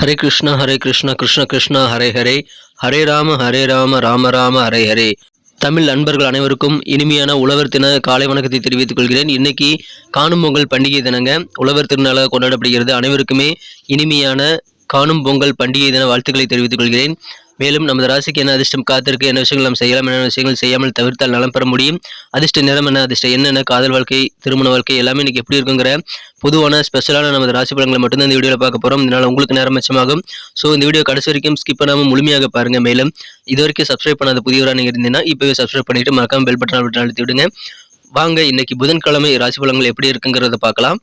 ஹரே கிருஷ்ணா ஹரே கிருஷ்ணா கிருஷ்ண கிருஷ்ணா ஹரே ஹரே. ஹரே ராம ஹரே ராம ராம ராம ஹரே ஹரே. தமிழ் நண்பர்கள் அனைவருக்கும் இனிமையான உழவர் தின காலை வணக்கத்தை தெரிவித்துக் கொள்கிறேன். இன்னைக்கு காணும் பொங்கல் பண்டிகை தினங்க உழவர் திருநாளாக கொண்டாடப்படுகிறது. அனைவருக்குமே இனிமையான காணும் பொங்கல் பண்டிகை தின வாழ்த்துக்களை தெரிவித்துக் கொள்கிறேன். மேலும் நமது ராசிக்கு என்ன அதிர்ஷ்டம் காத்திருக்கு என்ன விஷயங்கள் நாம் செய்யலாம் என்ன விஷயங்கள் செய்யாமல் தவிர்த்தால் நலம் பெற முடியும். அதிர்ஷ்ட நிறம் என்ன அதிர்ஷ்டம் என்னென்ன காதல் வாழ்க்கை திருமண வாழ்க்கை எல்லாமே இன்னைக்கு எப்படி இருக்குங்கிற பொதுவான ஸ்பெஷலான நமது ராசி பலன்களை மட்டும்தான் இந்த வீடியோவில் பார்க்க போகிறோம் இதனால் உங்களுக்கு நேரம் மிச்சமாகும். ஸோ இந்த வீடியோ கடைசி வரைக்கும் ஸ்கிப் பண்ணாமல் முழுமையாக பாருங்கள் மேலும் இது வரைக்கும் சப்ஸ்கிரைப் பண்ணாத புதியவராக நீங்கள் இருந்தீங்கன்னா இப்போவே சப்ஸ்கிரைப் பண்ணிட்டு மறக்காமல் பெல் பட்டன் அழுத்தி அழுத்தி விடுங்க. வாங்க இன்னைக்கு புதன்கிழமை ராசி பலன்கள் எப்படி இருக்குங்கிறத பார்க்கலாம்.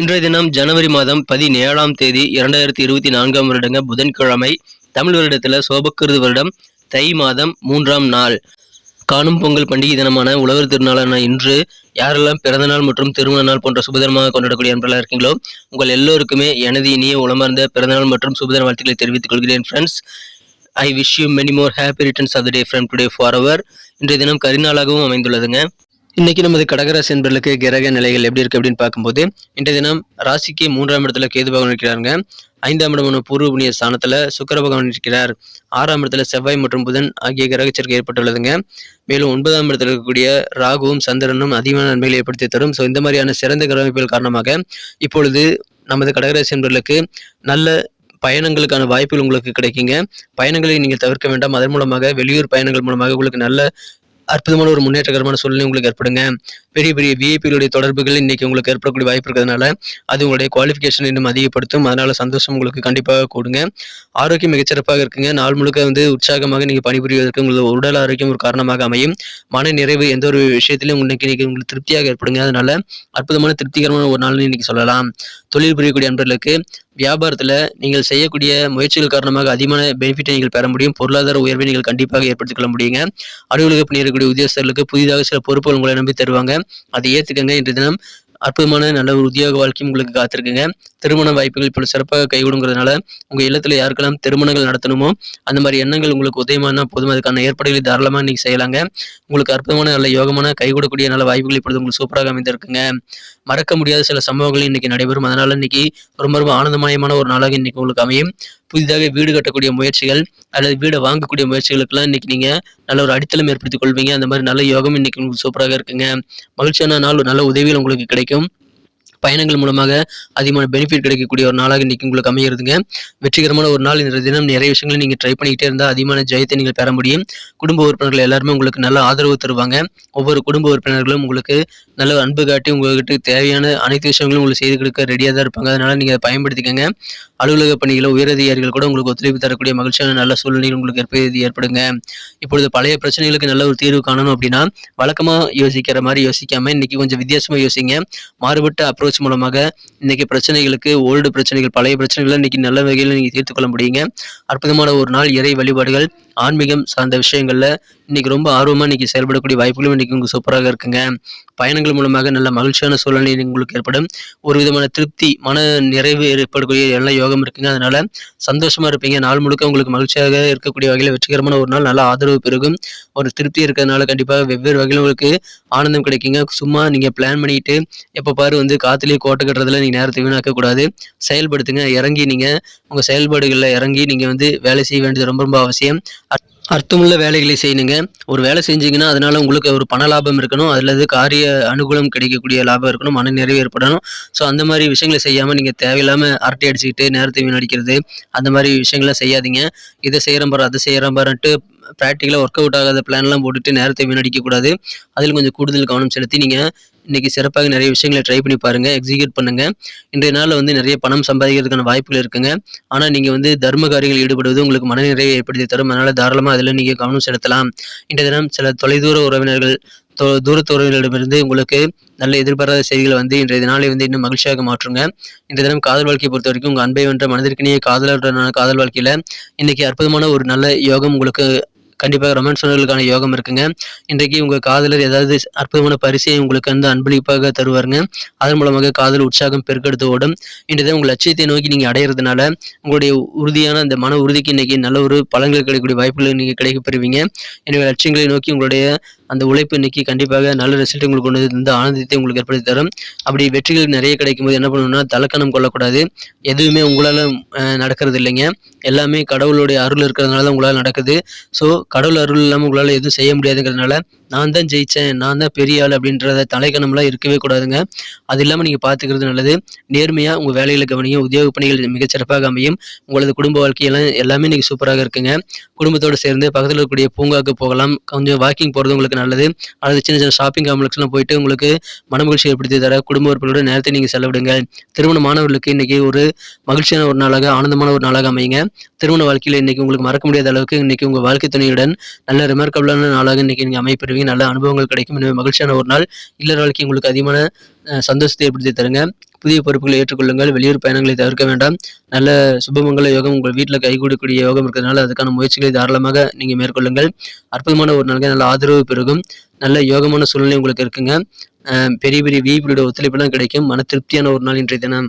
இன்றைய தினம் ஜனவரி மாதம் பதினேழாம் தேதி இரண்டாயிரத்தி இருபத்தி நான்காம் வருடங்க புதன்கிழமை தமிழ் வருடத்தில் சோபக்கிருது வருடம் தை மாதம் மூன்றாம் நாள். காணும் பொங்கல் பண்டிகை தினமான உழவர் திருநாளான இன்று யாரெல்லாம் பிறந்தநாள் மற்றும் திருமண நாள் போன்ற சுபதரமாக கொண்டாடக்கூடிய அன்பர்களாக இருக்கீங்களோ உங்கள் எல்லோருக்குமே எனது இனிய உளமார்ந்த பிறந்தநாள் மற்றும் சுபதர வாழ்த்துக்களை தெரிவித்துக் கொள்கிறேன் friends I wish you many more happy returns of the day from today for our இன்றைய தினம் கரிநாளாகவும் அமைந்துள்ளதுங்க. இன்னைக்கு நமது கடகராசி என்பர்களுக்கு கிரக நிலைகள் எப்படி இருக்கு அப்படின்னு பார்க்கும்போது இன்றைய தினம் ராசிக்கு மூன்றாம் இடத்துல கேது பகவான் இருக்கிறாருங்க. ஐந்தாம் இடமான பூர்வ புண்ணிய ஸ்தானத்துல சுக்கர பகவான் இருக்கிறார். ஆறாம் இடத்துல செவ்வாய் மற்றும் புதன் ஆகிய கிரகச்சரிக்கை ஏற்பட்டுள்ளதுங்க. மேலும் ஒன்பதாம் இடத்துல இருக்கக்கூடிய ராகுவும் சந்திரனும் அதிகமான நன்மைகளை ஏற்படுத்தி தரும். ஸோ இந்த மாதிரியான சிறந்த கிரக காரணமாக இப்பொழுது நமது கடகராசி என்பர்களுக்கு நல்ல பயணங்களுக்கான வாய்ப்புகள் உங்களுக்கு கிடைக்குங்க. பயணங்களை நீங்கள் தவிர்க்க வேண்டாம். அதன் மூலமாக வெளியூர் பயணங்கள் மூலமாக உங்களுக்கு நல்ல அற்புதமான ஒரு முன்னேற்றகரமான சூழ்நிலை உங்களுக்கு ஏற்படுங்க. பெரிய பெரிய விஐபிகளுடைய தொடர்புகள் இன்னைக்கு உங்களுக்கு ஏற்படக்கூடிய வாய்ப்பு இருக்கிறதுனால அது உங்களுடைய குவாலிஃபிகேஷன் இன்னும் அதிகப்படுத்தும். அதனால சந்தோஷம் உங்களுக்கு கண்டிப்பாக கூடுங்க. ஆரோக்கியம் மிகச்சிறப்பாக இருக்குங்க. நாள் முழுக்க வந்து உற்சாகமாக நீங்கள் பணிபுரிவதற்கு உங்களது உடல் ஆரோக்கியம் ஒரு காரணமாக அமையும். மன நிறைவு எந்த ஒரு விஷயத்திலும் இன்னைக்கு இன்னைக்கு உங்களுக்கு திருப்தியாக ஏற்படுங்க. அதனால அற்புதமான திருப்திகரமான ஒரு நாள்னு இன்னைக்கு சொல்லலாம். தொழில் புரியக்கூடிய அன்பர்களுக்கு வியாபாரத்தில் நீங்கள் செய்யக்கூடிய முயற்சிகள் காரணமாக அதிகமான பெனிஃபிட்டை நீங்கள் பெற முடியும். பொருளாதார உயர்வை நீங்கள் கண்டிப்பாக ஏற்படுத்திக் கொள்ள முடியுங்க. அலுவலக பணியக்கூடிய உத்தியோகஸ்தர்களுக்கு புதிதாக சில பொறுப்புகள் உங்களை நம்பி தருவாங்க. அதை ஏற்றுக்கங்க இன்று தினம் அற்புதமான நல்ல ஒரு உத்தியோக வாழ்க்கையும் உங்களுக்கு காத்திருக்குங்க. திருமண வாய்ப்புகள் இப்போ சிறப்பாக கைவிடுங்கிறதுனால உங்கள் இல்லத்தில் யாருக்கெல்லாம் திருமணங்கள் நடத்தணுமோ அந்த மாதிரி எண்ணங்கள் உங்களுக்கு உதயமான போதும். அதுக்கான ஏற்பாடுகளை தாராளமாக நீங்கள் செய்யலாங்க. உங்களுக்கு அற்புதமான நல்ல யோகமான கைகூடக்கூடிய நல்ல வாய்ப்புகள் இப்பொழுது உங்களுக்கு சூப்பராக அமைந்திருக்குங்க. மறக்க முடியாத சில சம்பவங்கள் இன்னைக்கு நடைபெறும். அதனால இன்னைக்கு ரொம்ப ரொம்ப ஆனந்தமயமான ஒரு நாளாக இன்னைக்கு உங்களுக்கு அமையும். புதிதாக வீடு கட்டக்கூடிய முயற்சிகள் அல்லது வீடை வாங்கக்கூடிய முயற்சிகளுக்கெல்லாம் இன்னைக்கு நீங்கள் நல்ல ஒரு அடித்தளம் ஏற்படுத்திக் கொள்வீங்க. அந்த மாதிரி நல்ல யோகம் இன்னைக்கு உங்களுக்கு சூப்பராக இருக்குங்க. மகிழ்ச்சியான நாள் நல்ல உதவிகள் உங்களுக்கு கிடைக்கும். பயணங்கள் மூலமாக அதிகமான பெனிஃபிட் கிடைக்கக்கூடிய ஒரு நாளாக இன்னைக்கு உங்களுக்கு அமைகிறதுங்க வெற்றிகரமான ஒரு நாள் இன்றைய தினம். நிறைய விஷயங்களை நீங்கள் ட்ரை பண்ணிக்கிட்டே இருந்தால் அதிகமான ஜெயத்தை நீங்கள் பெற முடியும். குடும்ப உறுப்பினர்கள் எல்லாருமே உங்களுக்கு நல்ல ஆதரவு தருவாங்க. ஒவ்வொரு குடும்ப உறுப்பினர்களும் உங்களுக்கு நல்ல அன்பு காட்டி உங்கள்கிட்ட தேவையான அனைத்து விஷயங்களும் உங்களுக்கு செய்து கொடுக்க ரெடியாக தான் இருப்பாங்க. அதனால நீங்கள் அதை பயன்படுத்திக்கங்க. அலுவலக பணிகளை உயரதிகாரிகள் கூட உங்களுக்கு ஒத்துழைப்பு தரக்கூடிய மகிழ்ச்சியான நல்ல சூழ்நிலை உங்களுக்கு ஏற்பது ஏற்படுங்க. இப்பொழுது பழைய பிரச்சனைகளுக்கு நல்ல ஒரு தீர்வு காணணும் அப்படின்னா வழக்கமாக யோசிக்கிற மாதிரி யோசிக்காமல் இன்னைக்கு கொஞ்சம் வித்தியாசமாக யோசிங்க. மாறுபட்ட அப்ரோச் மூலமாக இன்னைக்கு பிரச்சனைகளுக்கு ஓல்டு பிரச்சனைகள் பழைய பிரச்சனைகளை இன்னைக்கு நல்ல வகையில் நீங்கள் தீர்த்து கொள்ள முடியுங்க. அற்புதமான ஒரு நாள் இறை வழிபாடுகள் ஆன்மீகம் சார்ந்த விஷயங்கள்ல இன்னைக்கு ரொம்ப ஆர்வமாக இன்னைக்கு செயல்படக்கூடிய வாய்ப்புகளும் இன்னைக்கு உங்களுக்கு சூப்பராக இருக்குங்க. பயணங்கள் மூலமாக நல்ல மகிழ்ச்சியான சூழ்நிலை உங்களுக்கு ஏற்படும். ஒரு விதமான திருப்தி மன நிறைவு ஏற்படக்கூடிய எல்லா யோகம் இருக்குங்க. அதனால சந்தோஷமாக இருப்பீங்க. நாள் முழுக்க உங்களுக்கு மகிழ்ச்சியாக இருக்கக்கூடிய வகையில் வெற்றிகரமான ஒரு நாள் நல்ல ஆதரவு பெருகும். ஒரு திருப்தி இருக்கிறதுனால கண்டிப்பாக வெவ்வேறு வகையில் உங்களுக்கு ஆனந்தம் கிடைக்குங்க. சும்மா நீங்கள் பிளான் பண்ணிட்டு எப்போ பாரு வந்து காத்துலேயே கோட்டை கட்டுறதுல நீங்கள் நேரத்தை வீணாக்கக்கூடாது. செயல்படுத்துங்க. இறங்கி நீங்கள் உங்கள் செயல்பாடுகளில் இறங்கி நீங்கள் வந்து வேலை செய்ய வேண்டியது ரொம்ப ரொம்ப அவசியம். அர்த்தமுள்ள வேலைகளை செய்யணுங்க ஒரு வேலை செஞ்சீங்கன்னா அதனால உங்களுக்கு ஒரு பண லாபம் இருக்கணும். அல்லது காரிய அனுகூலம் கிடைக்கக்கூடிய லாபம் இருக்கணும். மன நிறைவு ஏற்படணும். ஸோ அந்த மாதிரி விஷயங்களை செய்யாமல் நீங்கள் தேவையில்லாமல் அரட்டை அடிச்சுக்கிட்டு நேரத்தை வீணடிக்கிறது அந்த மாதிரி விஷயங்கள்லாம் செய்யாதீங்க. இதை செய்கிறேன் பாரு அதை செய்கிறேன் பாருன்ட்டு ப்ராக்டிக்கலாக ஒர்க் அவுட் ஆகாத பிளான்லாம் போட்டுட்டு நேரத்தை வீணடிக்கக்கூடாது. அதில் கொஞ்சம் கூடுதல் கவனம் செலுத்தி நீங்கள் இன்றைக்கி சிறப்பாக நிறைய விஷயங்களை ட்ரை பண்ணி பாருங்கள் எக்ஸிக்யூட் பண்ணுங்கள் இன்றைய நாளில் வந்து நிறைய பணம் சம்பாதிக்கிறதுக்கான வாய்ப்புகள் இருக்குங்க. ஆனால் நீங்கள் வந்து தர்ம காரியங்கள் ஈடுபடுவது உங்களுக்கு மனநிறைவை ஏற்படுத்தி தரும். அதனால் தாராளமாக அதில் நீங்கள் கவனம் செலுத்தலாம். இன்றைய தினம் சில தொலைதூர உறவினர்கள் தூரத்து உறவினரிடமிருந்து உங்களுக்கு நல்ல எதிர்பாராத செய்திகளை வந்து இன்றைய நாளை வந்து இன்னும் மகிழ்ச்சியாக மாற்றுங்க. இன்றைய தினம் காதல் வாழ்க்கையை பொறுத்த வரைக்கும் உங்கள் அன்பை வென்ற மனதிற்கினிய காதலருடனான காதல் வாழ்க்கையில் இன்றைக்கி அற்புதமான ஒரு நல்ல யோகம் உங்களுக்கு கண்டிப்பாக ரொமான்ஸ் உணர்வுகளுக்கான யோகம் இருக்குங்க. இன்றைக்கு உங்கள் காதலர் ஏதாவது அற்புதமான பரிசை உங்களுக்கு வந்து அன்பளிப்பாக தருவாருங்க. அதன் மூலமாக காதல் உற்சாகம் பெருக்கெடுத்து ஓடும். இன்றைதான் உங்கள் லட்சியத்தை நோக்கி நீங்கள் அடையிறதுனால உங்களுடைய உறுதியான அந்த மன உறுதிக்கு இன்றைக்கி நல்ல ஒரு பலன்கள் கிடைக்கக்கூடிய வாய்ப்புகள் நீங்கள் கிடைக்கப்பெறுவீங்க. எனவே லட்சியங்களை நோக்கி உங்களுடைய அந்த உழைப்பு இன்னைக்கு கண்டிப்பாக நல்ல ரிசல்ட் உங்களுக்கு கொண்டு வந்து ஆனந்தத்தை உங்களுக்கு ஏற்படுத்தி தரும். அப்படி வெற்றிகள் நிறைய கிடைக்கும் போது என்ன பண்ணணும்னா தலக்கணம் கொள்ளக்கூடாது. எதுவுமே உங்களால் நடக்கிறது இல்லைங்க. எல்லாமே கடவுளுடைய அருள் இருக்கிறதுனால தான் உங்களால் நடக்குது. ஸோ கடவுள் அருள் இல்லாமல் உங்களால் எதுவும் செய்ய முடியாதுங்கிறதுனால நான் தான் ஜெயித்தேன் நான் தான் பெரிய ஆள் அப்படின்றத தலைக்கணம்லாம் இருக்கவே கூடாதுங்க. அது இல்லாமல் நீங்கள் பார்த்துக்கிறது நல்லது. நேர்மையாக உங்கள் வேலைகளை கவனிங்க உத்தியோக பணிகள் மிகச்சிறப்பாக அமையும். உங்களது குடும்ப வாழ்க்கையெல்லாம் எல்லாமே இன்றைக்கி சூப்பராக இருக்குங்க. குடும்பத்தோடு சேர்ந்து பக்கத்தில் இருக்கக்கூடிய பூங்காவுக்கு போகலாம். கொஞ்சம் வாக்கிங் போகிறது உங்களுக்கு நல்லது. அல்லது சின்ன சின்ன ஷாப்பிங் காம்ப்ளெக்ஸ்லாம் போயிட்டு உங்களுக்கு மனமகிழ்ச்சி ஏற்படுத்தி தர குடும்ப உறுப்பினரோட நேரத்தை நீங்கள் செலவிடுங்க. திருமண மாணவர்களுக்கு இன்றைக்கி ஒரு மகிழ்ச்சியான ஒரு நாளாக ஆனந்தமான ஒரு நாளாக அமையுங்க. திருமண வாழ்க்கையில் இன்றைக்கி உங்களுக்கு மறக்க முடியாத அளவுக்கு இன்றைக்கி உங்கள் வாழ்க்கை துணையுடன் நல்ல ரிமார்க்கபிளான நாளாக இன்றைக்கி நீங்கள் அமைப்பெறுவீங்க நல்ல அனுபவங்கள் கிடைக்கும். எனவே மகிழ்ச்சியான ஒரு நாள். இல்லற வாழ்க்கை உங்களுக்கு அதிகமான சந்தோஷத்தை ஏற்படுத்தி தருங்க. புதிய பொறுப்புகளை ஏற்றுக்கொள்ளுங்கள். வெளியூர் பயணங்களை தவிர்க்க வேண்டாம். நல்ல சுபமங்கல யோகம் உங்கள் வீட்டில் கைகூடக்கூடிய யோகம் இருக்கிறதுனால அதுக்கான முயற்சிகளை தாராளமாக நீங்கள் மேற்கொள்ளுங்கள். அற்புதமான ஒரு நாளுக்கு நல்ல ஆதரவு பெருகும். நல்ல யோகமான சூழ்நிலை உங்களுக்கு இருக்குங்க. அஹ், பெரிய பெரிய விஐபியோட ஒத்துழைப்புலாம் கிடைக்கும். மன திருப்தியான ஒரு நாள் இன்றைய தினம்.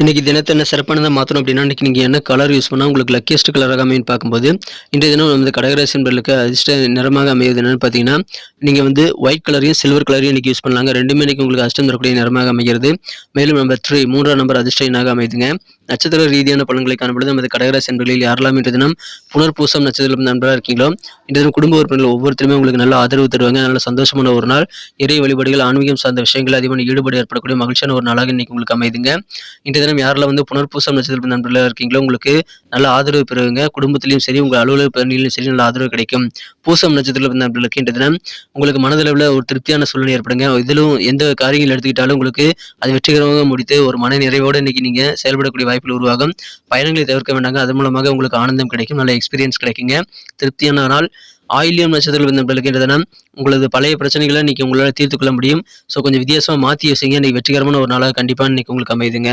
இன்றைக்கி தினத்தை என்ன சிறப்பானதாக மாற்றணும் அப்படின்னா இன்னைக்கு நீங்கள் என்ன கலர் யூஸ் பண்ணால் உங்களுக்கு லக்கியஸ்ட் கலராக அமையுன்னு பார்க்கும்போது இன்றைய தினம் வந்து கடகராசி என்பர்களுக்கு அதிர்ஷ்ட நிறமாக அமையுது என்னென்னு பார்த்தீங்கன்னா நீங்கள் வந்து ஒயிட் கலரையும் சில்வர் கலரையும் இன்றைக்கி யூஸ் பண்ணலாங்க. ரெண்டுமே இன்னைக்கு உங்களுக்கு அதிர்ஷ்டம் தரக்கூடிய நிறமாக அமைகிறது. மேலும் நம்பர் த்ரீ மூன்றாம் நம்பர் அதிர்ஷ்ட எண்ணாக அமைதுங்க. நட்சத்திர ரீதியான பலன்களை காணப்படுது நமது கடகராசி நண்பர்களில் யாரெல்லாம் இன்று தினம் புனர்பூசம் நட்சத்திரம் நண்பராக இருக்கீங்களோ இன்று தினம் குடும்ப உறுப்பினர்கள் ஒவ்வொருத்தருமே உங்களுக்கு நல்ல ஆதரவு தருவாங்க. நல்ல சந்தோஷமான ஒரு நாள். இறை வழிபாடுகள் ஆன்மீகம் சார்ந்த விஷயங்கள் அதிகமான ஈடுபாடு ஏற்படக்கூடிய மகிழ்ச்சியான ஒரு நாளாக இன்னைக்கு உங்களுக்கு அமைதுங்க. இன்று தினம் யாரெல்லாம் வந்து புனர்பூசம் நட்சத்திரம் நண்பர்களாக இருக்கீங்களோ உங்களுக்கு நல்ல ஆதரவு பெறுவீங்க. குடும்பத்திலையும் சரி உங்கள் அலுவலக பணியிலும் சரி நல்ல ஆதரவு கிடைக்கும். பூசம் நட்சத்திரம் நண்பர்களுக்கு இன்று தினம் உங்களுக்கு மனதளவில் ஒரு திருப்தியான சூழ்நிலை ஏற்படுங்க. இதிலும் எந்த காரியங்கள் எடுத்துக்கிட்டாலும் உங்களுக்கு அது வெற்றிகரமாக முடித்து ஒரு மன நிறைவோடு இன்னைக்கு நீங்கள் செயல்படக்கூடிய வாய்ப்புகள் உருவாகும். பயணங்களை தவிர்க்க வேண்டாங்க. அது மூலமாக உங்களுக்கு ஆனந்தம் கிடைக்கும். நல்ல எக்ஸ்பீரியன்ஸ் கிடைக்குங்க. திருப்தியான நாள். ஆயிலியம் நட்சத்திரம் நண்பர்களுக்கு உங்களது பழைய பிரச்சனைகளை இன்னைக்கு உங்களால் தீர்த்து கொள்ள முடியும். ஸோ கொஞ்சம் வித்தியாசமாக மாற்றி யோசிங்க. இன்னைக்கு வெற்றிகரமான ஒரு நாளாக கண்டிப்பாக இன்னைக்கு உங்களுக்கு அமையுதுங்க.